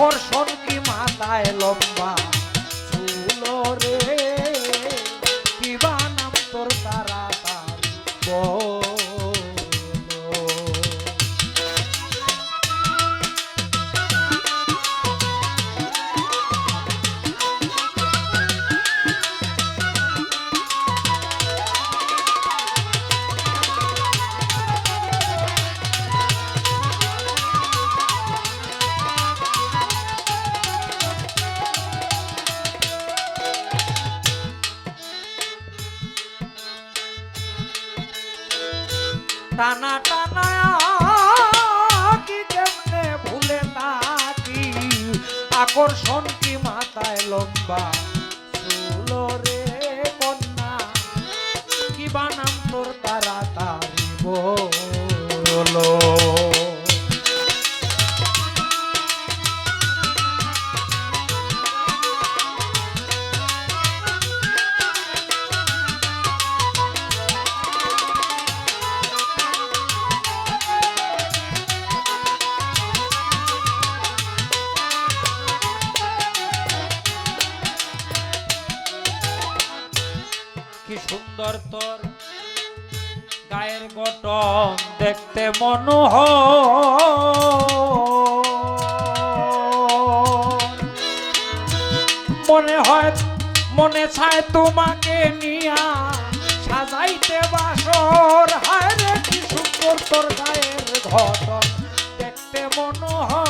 আকর্ষণ কি মাথায় লম্বা? চুল টানা টানা কি কেমনে ভুলে তাকি আকর্ষণ কি মাথায় লম্বা? চুল রে কন্যা কি বানাম তোর তাড়াতাড়ি সুন্দর তোর গায়ের গঠন দেখতে মনোহর। মনে হয়, মনে চায় তোমাকে নিয়া সাজাইতে বাসর। হায় রে, কি সুন্দর তোর গায়ের ঘটন দেখতে মনোহর।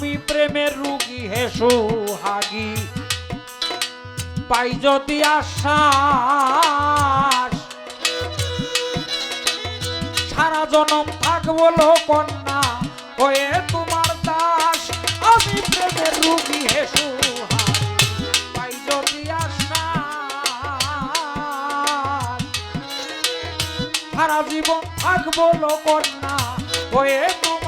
আমি প্রেমের রুগী হেসু হাগি পাই যদি আশ্বাস, সারা জনম থাকব কন্যা হয়ে তোমার দাস। আমি প্রেমের রুগী হেসু সারা জীবন থাকব কন্যা হয়ে তোমার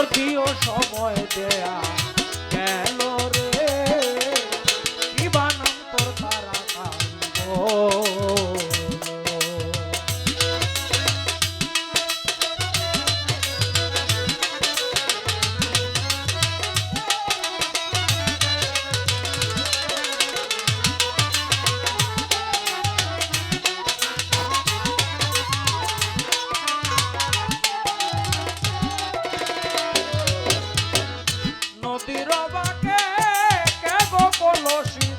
মোর দিও সময় দেয়া গেল রে। কি বানাম তোর তারা নদীর বাকে কেগো কলসী